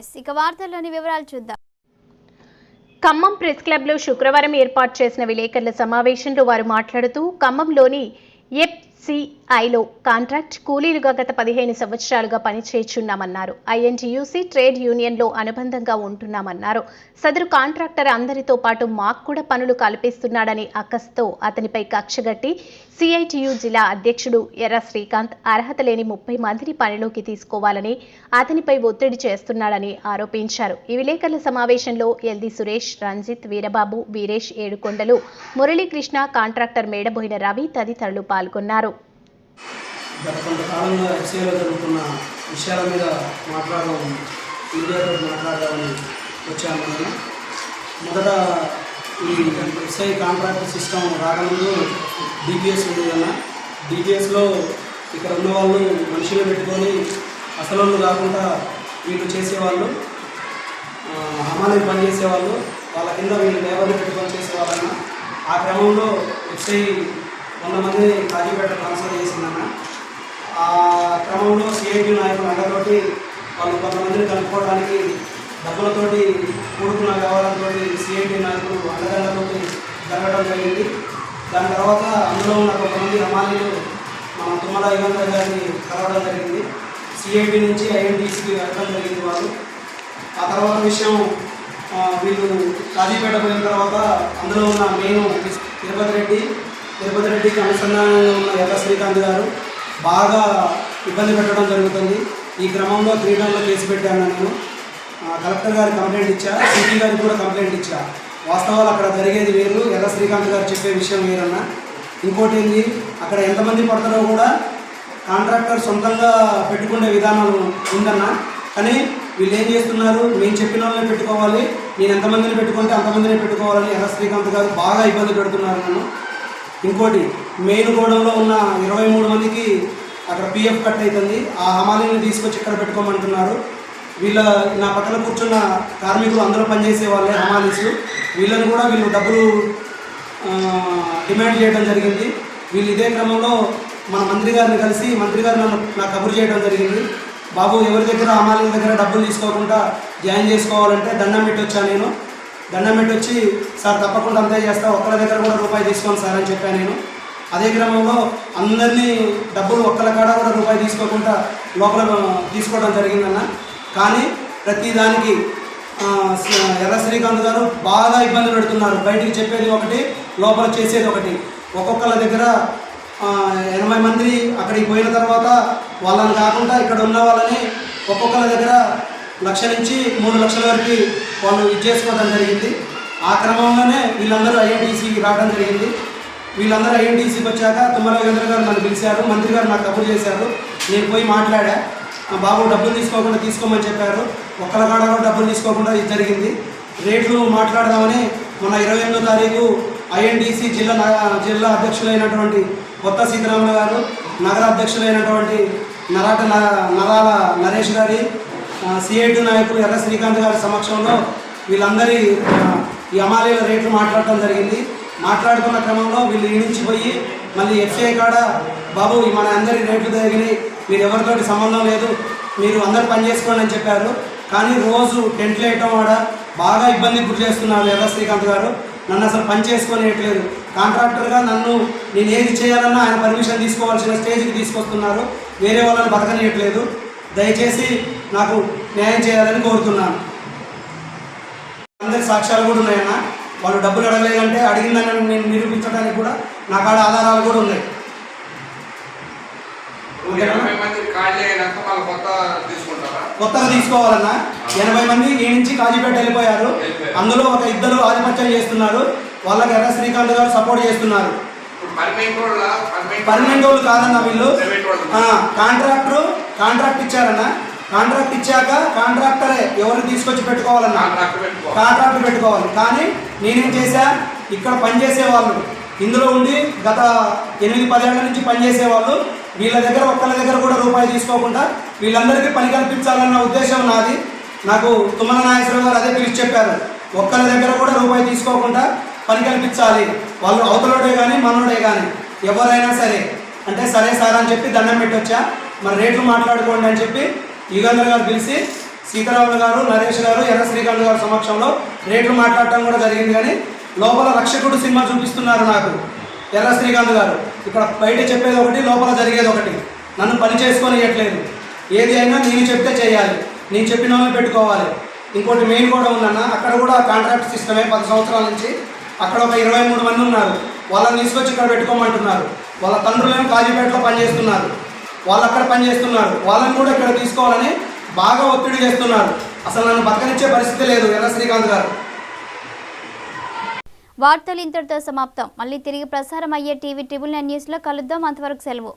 నమస్తే ఇక వార్తల్లోని వివరాలు చూద్దాం. ఖమ్మం ప్రెస్ క్లబ్లో శుక్రవారం ఏర్పాటు చేసిన విలేకరుల సమావేశంలో వారు మాట్లాడుతూ ఖమ్మంలోని ఎప్ సిఐలో కాంట్రాక్ట్ కూలీలుగా గత పదిహేను సంవత్సరాలుగా పనిచేయుచున్నామన్నారు ఐఎన్టీయూసీ ట్రేడ్ యూనియన్లో అనుబంధంగా ఉంటున్నామన్నారు. సదరు కాంట్రాక్టర్ అందరితో పాటు మాకు కూడా పనులు కల్పిస్తున్నాడని అక్కస్తో అతనిపై కక్షగట్టి సిఐటియు జిల్లా అధ్యక్షుడు ఎర్ర శ్రీకాంత్ అర్హత లేని ముప్పై మందిని పనిలోకి తీసుకోవాలని అతనిపై ఒత్తిడి చేస్తున్నాడని ఆరోపించారు. ఈ విలేకరుల సమావేశంలో ఎల్ది సురేష్ రంజిత్ వీరబాబు వీరేష్ ఏడుకొండలు మురళీకృష్ణ కాంట్రాక్టర్ మేడబోయిన రవి తదితరులు పాల్గొన్నారు. గత కొంతకాలంగా ఎఫ్సీఐలో జరుగుతున్న విషయాల మీద మాట్లాడడం మీడియాతో మాట్లాడదామని వచ్చాను నేను మొదట ఈ ఎఫ్సీఐ కాంట్రాక్ట్ సిస్టమ్ రాకముందు డిపిఎస్ ఉండేదన్న. డిపిఎస్లో ఇక్కడ ఉన్న వాళ్ళు మనుషులు పెట్టుకొని అసలు కాకుండా వీళ్ళు చేసేవాళ్ళు అమ్మాయిలు పనిచేసేవాళ్ళు పని చేసేవాళ్ళు వాళ్ళ కింద వీళ్ళు లేబర్లు పెట్టుకొని చేసేవాళ్ళన్న. ఆ క్రమంలో ఎస్ఐ వంద మంది కాజీపేట ట్రాన్స్ఫర్ చేసిందన్న. ఆ క్రమంలో సిఐటి నాయకులు అండతోటి వాళ్ళు కొంతమందిని కలుపుకోవడానికి డబ్బులతోటి కూడుకున్న వ్యవహారంతో సిఐటి నాయకులు అండదండతోటి జరగడం జరిగింది. దాని తర్వాత అందులో ఉన్న కొంతమంది అమాన్యులు మన తుమ్మల యుగంధర్ గారిని కలవడం జరిగింది. సిఐటి నుంచి ఐఎన్టీసీకి వెళ్ళడం జరిగింది వాళ్ళు. ఆ తర్వాత విషయం వీళ్ళు కాజీపేట పోయిన తర్వాత అందులో ఉన్న మెయిన్ తిరుపతి రెడ్డి తిరుపతి రెడ్డికి అనుసంధానంలో ఉన్న ఎర్ర శ్రీకాంత్ గారు బాగా ఇబ్బంది పెట్టడం జరుగుతుంది. ఈ క్రమంలో క్రీడల్లో కేసు పెట్టాను నేను. కలెక్టర్ గారు కంప్లైంట్ ఇచ్చా సిటీ గారికి కూడా కంప్లైంట్ ఇచ్చా. వాస్తవాలు అక్కడ జరిగేది వేరు ఎర్ర శ్రీకాంత్ గారు చెప్పే విషయం వేరన్న. ఇంకోటి ఏంది అక్కడ ఎంతమంది పడతారో కూడా కాంట్రాక్టర్ సొంతంగా పెట్టుకునే విధానం ఉందన్న. కానీ వీళ్ళు ఏం చేస్తున్నారు మేము చెప్పిన వాళ్ళని పెట్టుకోవాలి నేను ఎంతమందిని పెట్టుకుంటే అంతమందిని పెట్టుకోవాలని ఎర్ర శ్రీకాంత్ గారు బాగా ఇబ్బంది పెడుతున్నారు నన్ను. ఇంకోటి మెయిన్ గోడంలో ఉన్న ఇరవై మూడు మందికి అక్కడ పిఎఫ్ కట్ అవుతుంది ఆ హమాలీని తీసుకొచ్చి ఇక్కడ పెట్టుకోమంటున్నారు. వీళ్ళ నా పక్కన కూర్చున్న కార్మికులు అందరూ పనిచేసే వాళ్ళే హమాలీస్. వీళ్ళని కూడా వీళ్ళు డబ్బులు డిమాండ్ చేయడం జరిగింది. వీళ్ళు ఇదే క్రమంలో మన మంత్రి గారిని కలిసి మంత్రి గారు నన్ను నాకు కబురు చేయడం జరిగింది. బాబు ఎవరి దగ్గర అమాలీల దగ్గర డబ్బులు తీసుకోకుండా జాయిన్ చేసుకోవాలంటే దండం పెట్టి నేను? దండం పెట్టి వచ్చి సార్ తప్పకుండా అంతే చేస్తా ఒక్కళ్ళ దగ్గర కూడా రూపాయి తీసుకోండి సార్ అని చెప్పాను నేను. అదే క్రమంలో అందరినీ డబ్బులు ఒక్కళ్ళ కాడ కూడా రూపాయి తీసుకోకుండా లోపల తీసుకోవడం జరిగిందన్న. కానీ ప్రతి దానికి ఎర్ర శ్రీకాంత్ గారు బాగా ఇబ్బంది పెడుతున్నారు. బయటికి చెప్పేది ఒకటి లోపల చేసేది ఒకటి. ఒక్కొక్కళ్ళ దగ్గర ఎనభై మంది అక్కడికి పోయిన తర్వాత వాళ్ళని కాకుండా ఇక్కడ ఉన్న వాళ్ళని ఒక్కొక్కళ్ళ దగ్గర లక్ష నుంచి మూడు లక్షల వరకు వాళ్ళు ఇది చేసుకోవడం జరిగింది. ఆ క్రమంలోనే వీళ్ళందరూ ఐఎన్టీసీకి రావడం జరిగింది. వీళ్ళందరూ ఐఎన్టీసీకి వచ్చాక తుమ్మల యోగేంద్ర గారు నన్ను పిలిచారు మంత్రి గారు నాకు కబుర్ చేశారు. నేను పోయి మాట్లాడా. బాబు డబ్బులు తీసుకోకుండా తీసుకోమని చెప్పారు. ఒక్కల కాడ కూడా డబ్బులు తీసుకోకుండా ఇది జరిగింది. రేట్లు మాట్లాడదామని మొన్న ఇరవై ఎనిమిదో తారీఖు ఐఎన్టీసీ జిల్లా జిల్లా అధ్యక్షులైనటువంటి కొత్త సీతారాములు గారు నగర అధ్యక్షులైనటువంటి నరాట నరాల నరేష్ గారి సిఐటి నాయకులు ఎర్ర శ్రీకాంత్ గారి సమక్షంలో వీళ్ళందరి ఈ అమాలీల రేట్లు మాట్లాడటం జరిగింది. మాట్లాడుకున్న క్రమంలో వీళ్ళు ఈడించిపోయి మళ్ళీ ఎఫ్సిఐ కాడ బాబు మన అందరి రేట్లు తగినాయి మీరు ఎవరితోటి సంబంధం లేదు. మీరు అందరు పని చేసుకోండి అని చెప్పారు. కానీ రోజు టెంట్లు వేయటం ఆడ బాగా ఇబ్బంది గురి చేస్తున్నారు ఎర్ర శ్రీకాంత్ గారు. నన్ను అసలు పని చేసుకోనియట్లేదు. కాంట్రాక్టర్గా నన్ను నేను ఏది చేయాలన్నా ఆయన పర్మిషన్ తీసుకోవాల్సిన స్టేజ్కి తీసుకొస్తున్నారు. వేరే వాళ్ళని బతకనియట్లేదు. దయచేసి నాకు న్యాయం చేయాలని కోరుతున్నాను. అందరి సాక్ష్యాలు కూడా ఉన్నాయన్న. వాళ్ళు డబ్బులు అడగలేదంటే అడిగిందని నేను నిరూపించడానికి కూడా నా కాడ ఆధారాలు కూడా ఉన్నాయి. కొత్తగా తీసుకోవాలన్నా. ఎనభై మంది ఈ నుంచి కాజీపేట వెళ్ళిపోయారు. అందులో ఒక ఇద్దరు ఆధిపత్యం చేస్తున్నారు. వాళ్ళకి ఎర్ర శ్రీకాంత్ గారు సపోర్ట్ చేస్తున్నారు. పర్మనెంట్ వాళ్ళ? కాదన్న వీళ్ళు. Contractor contract ఇచ్చారన్న. కాంట్రాక్ట్ ఇచ్చాక కాంట్రాక్టరే ఎవరు తీసుకొచ్చి పెట్టుకోవాలన్నా? కాంట్రాక్ట్ పెట్టుకో కాంట్రాక్ట్ పెట్టుకోవాలి. కానీ నేనేం చేశా? ఇక్కడ పనిచేసే వాళ్ళు ఇందులో ఉండి గత ఎనిమిది పదేళ్ళ నుంచి పనిచేసే వాళ్ళు వీళ్ళ దగ్గర ఒక్కళ్ళ దగ్గర కూడా రూపాయి తీసుకోకుండా వీళ్ళందరికీ పని కల్పించాలన్న ఉద్దేశం నాది. నాకు తుమ్మల నాగేశ్వరరావు గారు అదే పిలిచి చెప్పారు. ఒక్కళ్ళ దగ్గర కూడా రూపాయి తీసుకోకుండా పని కల్పించాలి. వాళ్ళు అవతలోడే కానీ మనోడే కానీ ఎవరైనా సరే. అంటే సరే సార్ అని చెప్పి దండం పెట్టొచ్చా? మరి రేట్లు మాట్లాడుకోండి అని చెప్పి యుగంధర్ గారు పిలిచి సీతారాములు గారు నరేష్ గారు ఎర్ర శ్రీకాంత్ గారు సమక్షంలో రేట్లు మాట్లాడటం కూడా జరిగింది కానీ లోపల రక్షకుడు సినిమా చూపిస్తున్నారు నాకు ఎర్ర శ్రీకాంత్ గారు. ఇక్కడ బయట చెప్పేది ఒకటి లోపల జరిగేది ఒకటి. నన్ను పని చేసుకొని ఇవ్వట్లేదు ఏది అయినా నేను చెప్తే చేయాలి. నేను చెప్పిన వాళ్ళని పెట్టుకోవాలి. ఇంకోటి మెయిన్ కూడా ఉందన్న అక్కడ కూడా కాంట్రాక్ట్ సిస్టమే పది సంవత్సరాల నుంచి అక్కడ ఒక ఇరవై మూడు మంది ఉన్నారు. వాళ్ళని తీసుకొచ్చి ఇక్కడ పెట్టుకోమంటున్నారు. వాళ్ళ తండ్రులేమో కాజీపేటలో పనిచేస్తున్నారు. వాళ్ళు అక్కడ పనిచేస్తున్నారు వాళ్ళని కూడా ఇక్కడ తీసుకోవాలని బాగా ఒత్తిడి చేస్తున్నారు. అసలు నన్ను బతకనిచ్చే పరిస్థితి లేదు ఎర్ర శ్రీకాంత్ గారు. వార్తలు ఇంతటితో సమాప్తం. మళ్ళీ తిరిగి ప్రసారం అయ్యే టీవీ ట్రిబుల్ నైన్ న్యూస్లో కలుద్దాం. అంతవరకు సెలవు.